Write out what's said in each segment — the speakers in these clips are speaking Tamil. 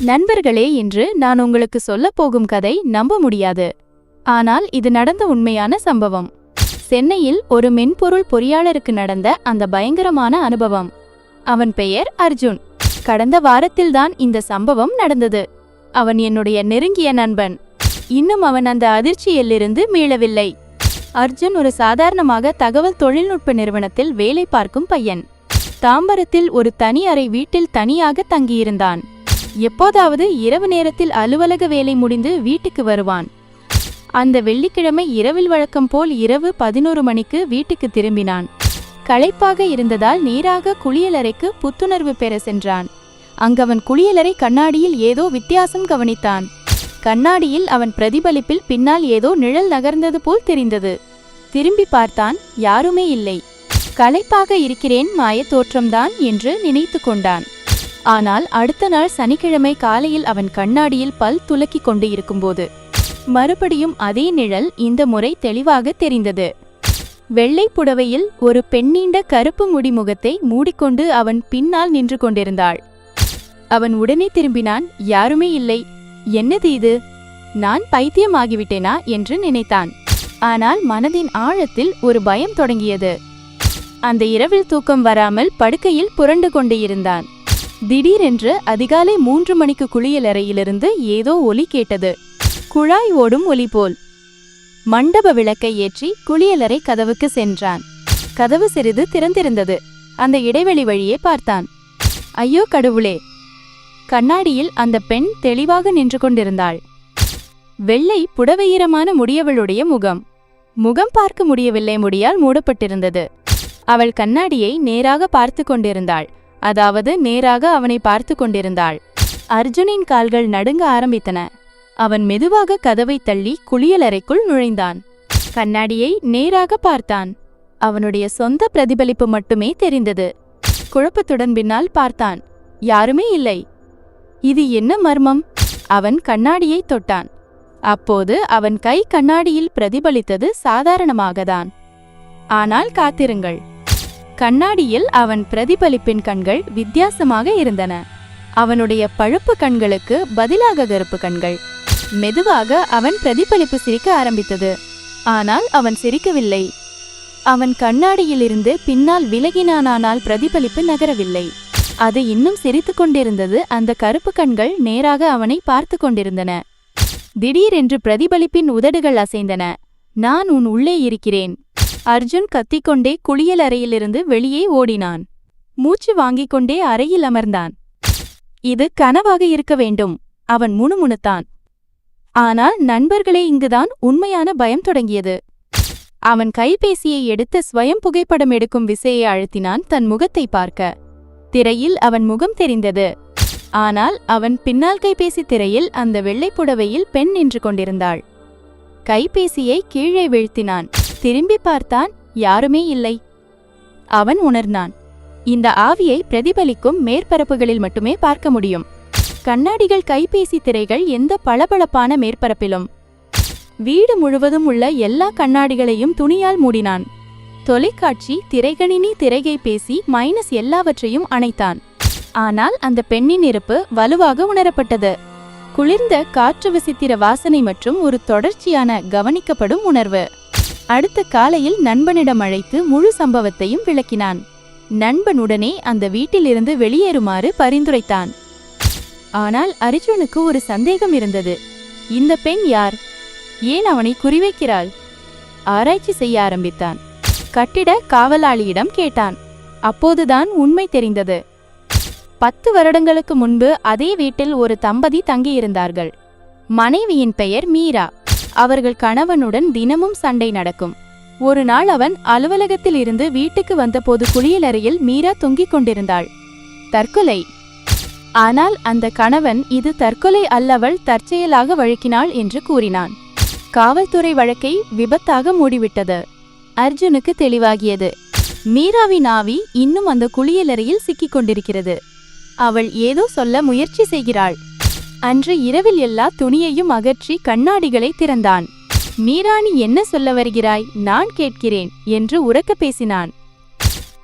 நண்பர்களே இன்று நான் உங்களுக்கு சொல்லப் போகும் கதை நம்ப முடியாது. ஆனால் இது நடந்த உண்மையான சம்பவம். சென்னையில் ஒரு மென்பொருள் பொறியாளருக்கு நடந்த அந்த பயங்கரமான அனுபவம். அவன் பெயர் அர்ஜுன். கடந்த வாரத்தில்தான் இந்த சம்பவம் நடந்தது. அவன் என்னுடைய நெருங்கிய நண்பன். இன்னும் அவன் அந்த அதிர்ச்சியிலிருந்து மீளவில்லை. அர்ஜுன் ஒரு சாதாரணமாக தகவல் தொழில்நுட்ப நிறுவனத்தில் வேலை பார்க்கும் பையன். தாம்பரத்தில் ஒரு தனி அறை வீட்டில் தனியாக தங்கியிருந்தான். எப்போதாவது இரவு நேரத்தில் அலுவலக வேலை முடிந்து வீட்டுக்கு வருவான். அந்த வெள்ளிக்கிழமை இரவில் வழக்கம் போல் இரவு பதினோரு மணிக்கு வீட்டுக்கு திரும்பினான். களைப்பாக இருந்ததால் நேராக குளியலறைக்கு புத்துணர்வு பெற சென்றான். அங்கவன் குளியலறை கண்ணாடியில் ஏதோ வித்தியாசம் கவனித்தான். கண்ணாடியில் அவன் பிரதிபலிப்பில் பின்னால் ஏதோ நிழல் நகர்ந்தது போல் தெரிந்தது. திரும்பி பார்த்தான் யாருமே இல்லை. களைப்பாக இருக்கிறேன் மாயத் தோற்றம்தான் என்று நினைத்து கொண்டான். ஆனால் அடுத்த நாள் சனிக்கிழமை காலையில் அவன் கண்ணாடியில் பல் துலக்கிக் கொண்டு இருக்கும்போது மறுபடியும் அதே நிழல் இந்த முறை தெளிவாக தெரிந்தது. வெள்ளை புடவையில் ஒரு பெண்ணீண்ட கருப்பு முடி முகத்தை மூடிக்கொண்டு அவன் பின்னால் நின்று கொண்டிருந்தாள். அவன் உடனே திரும்பினான் யாருமே இல்லை. என்னது இது? நான் பைத்தியமாகிவிட்டேனா? என்று நினைத்தான். ஆனால் மனதின் ஆழத்தில் ஒரு பயம் தொடங்கியது. அந்த இரவில் தூக்கம் வராமல் படுக்கையில் புரண்டு கொண்டு இருந்தான். திடீரென்று அதிகாலை மூன்று மணிக்கு குளியலறையிலிருந்து ஏதோ ஒலி கேட்டது. குழாய் ஓடும் ஒலி போல். மண்டப விளக்கை ஏற்றி குளியலறை கதவுக்கு சென்றான். கதவு சிறிது திறந்திருந்தது. அந்த இடைவெளி வழியே பார்த்தான். ஐயோ கடவுளே! கண்ணாடியில் அந்த பெண் தெளிவாக நின்று கொண்டிருந்தாள். வெள்ளை புடவையீரமான முடியவளுடைய முகம். முகம் பார்க்க முடியவில்லை முடியால் மூடப்பட்டிருந்தது. அவள் கண்ணாடியை நேராக பார்த்து கொண்டிருந்தாள். அதாவது நேராக அவனை பார்த்து கொண்டிருந்தாள். அர்ஜுனின் கால்கள் நடுங்க ஆரம்பித்தன. அவன் மெதுவாக கதவை தள்ளி குளியலறைக்குள் நுழைந்தான். கண்ணாடியை நேராக பார்த்தான். அவனுடைய சொந்த பிரதிபலிப்பு மட்டுமே தெரிந்தது. குழப்பத்துடன் பின்னால் பார்த்தான். யாருமே இல்லை. இது என்ன மர்மம்? அவன் கண்ணாடியை தொட்டான். அப்போது அவன் கை கண்ணாடியில் பிரதிபலித்தது சாதாரணமாகத்தான் ஆனால் காத்திருங்கள். கண்ணாடியில் அவன் பிரதிபலிப்பின் கண்கள் வித்தியாசமாக இருந்தன. அவனுடைய பழுப்பு கண்களுக்கு பதிலாக கருப்பு கண்கள். மெதுவாக அவன் பிரதிபலிப்பு சிரிக்க ஆரம்பித்தது. ஆனால் அவன் சிரிக்கவில்லை. அவன் கண்ணாடியிலிருந்து பின்னால் விலகினானால் பிரதிபலிப்பு நகரவில்லை. அது இன்னும் சிரித்து கொண்டிருந்தது. அந்த கருப்பு கண்கள் நேராக அவனை பார்த்து கொண்டிருந்தன. திடீரென்று பிரதிபலிப்பின் உதடுகள் அசைந்தன. நான் உன் உள்ளே இருக்கிறேன். அர்ஜுன் கத்திக்கொண்டே குளியல் அறையிலிருந்து வெளியே ஓடினான். மூச்சு வாங்கிக் கொண்டே அறையில் அமர்ந்தான். இது கனவாக இருக்க வேண்டும் அவன் முணுமுணுத்தான். ஆனால் நண்பர்களே இங்குதான் உண்மையான பயம் தொடங்கியது. அவன் கைபேசியை எடுத்து ஸ்வயம் புகைப்படம் எடுக்கும் விசையை அழுத்தினான் தன் முகத்தை பார்க்க. திரையில் அவன் முகம் தெரிந்தது. ஆனால் அவன் பின்னால் கைபேசி திரையில் அந்த வெள்ளைப் புடவையில் பெண் நின்று கொண்டிருந்தாள். கைபேசியை கீழே வீழ்த்தினான். திரும்பி பார்த்தான் யாருமே இல்லை. அவன் உணர்ந்தான். இந்த ஆவியை பிரதிபலிக்கும் மேற்பரப்புகளில் மட்டுமே பார்க்க முடியும். கண்ணாடிகள் கைபேசி திரைகள் எந்த பளபளப்பான மேற்பரப்பிலும். வீடு முழுவதும் உள்ள எல்லா கண்ணாடிகளையும் துணியால் மூடினான். தொலைக்காட்சி திரைகணினி திரைகை பேசி மைனஸ் எல்லாவற்றையும் அணைத்தான். ஆனால் அந்த பெண்ணின் இருப்பு வலுவாக உணரப்பட்டது. குளிர்ந்த காற்று விசித்திர வாசனை மற்றும் ஒரு தொடர்ச்சியான கவனிக்கப்படும் உணர்வு. அடுத்த காலையில் நண்பனிடம் அழைத்து முழு சம்பவத்தையும் விளக்கினான். நண்பனுடனே அந்த வீட்டிலிருந்து வெளியேறுமாறு பரிந்துரைத்தான். ஆனால் அர்ஜுனுக்கு ஒரு சந்தேகம் இருந்தது. இந்த பெண் யார்? ஏன் அவனை குறிவைக்கிறாள்? ஆராய்ச்சி செய்ய ஆரம்பித்தான். கட்டிட காவலாளியிடம் கேட்டான். அப்போதுதான் உண்மை தெரிந்தது. பத்து வருடங்களுக்கு முன்பு அதே வீட்டில் ஒரு தம்பதி தங்கியிருந்தார்கள். மனைவியின் பெயர் மீரா. அவர்கள் கணவனுடன் தினமும் சண்டை நடக்கும். ஒரு நாள் அவன் அலுவலகத்தில் இருந்து வீட்டுக்கு வந்தபோது குளியலறையில் மீரா தொங்கிக் கொண்டிருந்தாள். தற்கொலை. ஆனால் அந்த கணவன் இது தற்கொலை அல்லவள் தற்செயலாக வழுக்கினாள் என்று கூறினான். காவல்துறை வழக்கை விபத்தாக மூடிவிட்டது. அர்ஜுனுக்கு தெளிவாகியது. மீராவின் ஆவி இன்னும் அந்த குளியலறையில் சிக்கிக் கொண்டிருக்கிறது. அவள் ஏதோ சொல்ல முயற்சி செய்கிறாள். அன்று இரவில் எல்லா துணியையும் அகற்றி கண்ணாடிகளை திறந்தான். மீராணி என்ன சொல்ல வருகிறாய்? நான் கேட்கிறேன் என்று உறக்க பேசினான்.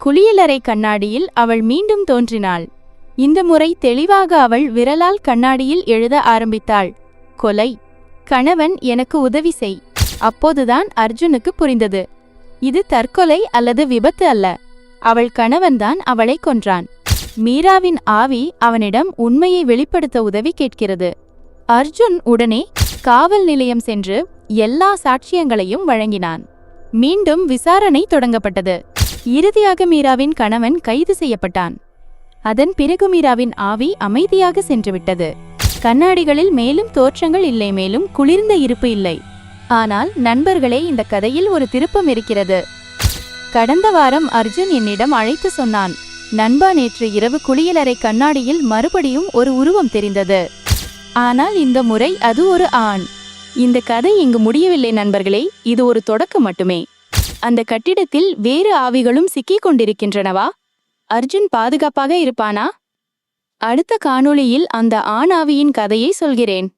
குளியலறை கண்ணாடியில் அவள் மீண்டும் தோன்றினாள். இந்த முறை தெளிவாக அவள் விரலால் கண்ணாடியில் எழுத ஆரம்பித்தாள். கொலை. கணவன் எனக்கு உதவி செய். அப்போதுதான் அர்ஜுனுக்கு புரிந்தது. இது தற்கொலை அல்லது விபத்து அல்ல. அவள் கணவன்தான் அவளை கொன்றான். மீராவின் ஆவி அவனிடம் உண்மையை வெளிப்படுத்த உதவி கேட்கிறது. அர்ஜுன் உடனே காவல் நிலையம் சென்று எல்லா சாட்சியங்களையும் வழங்கினான். மீண்டும் விசாரணை தொடங்கப்பட்டது. இறுதியாக மீராவின் கணவன் கைது செய்யப்பட்டான். அதன் பிறகு மீராவின் ஆவி அமைதியாக சென்றுவிட்டது. கண்ணாடிகளில் மேலும் தோற்றங்கள் இல்லை மேலும் குளிர்ந்த இருப்பு இல்லை. ஆனால் நண்பர்களே இந்த கதையில் ஒரு திருப்பம் இருக்கிறது. கடந்த வாரம் அர்ஜுன் என்னிடம் அழைத்து சொன்னான் நண்பா நேற்று இரவு குளியலறை கண்ணாடியில் மறுபடியும் ஒரு உருவம் தெரிந்தது. ஆனால் இந்த முறை அது ஒரு ஆண். இந்த கதை இங்கு முடியவில்லை நண்பர்களே இது ஒரு தொடக்கம் மட்டுமே. அந்த கட்டிடத்தில் வேறு ஆவிகளும் சிக்கிக் கொண்டிருக்கின்றனவா? அர்ஜுன் பாதுகாப்பாக இருப்பானா? அடுத்த காணொளியில் அந்த ஆண் ஆவியின் கதையை சொல்கிறேன்.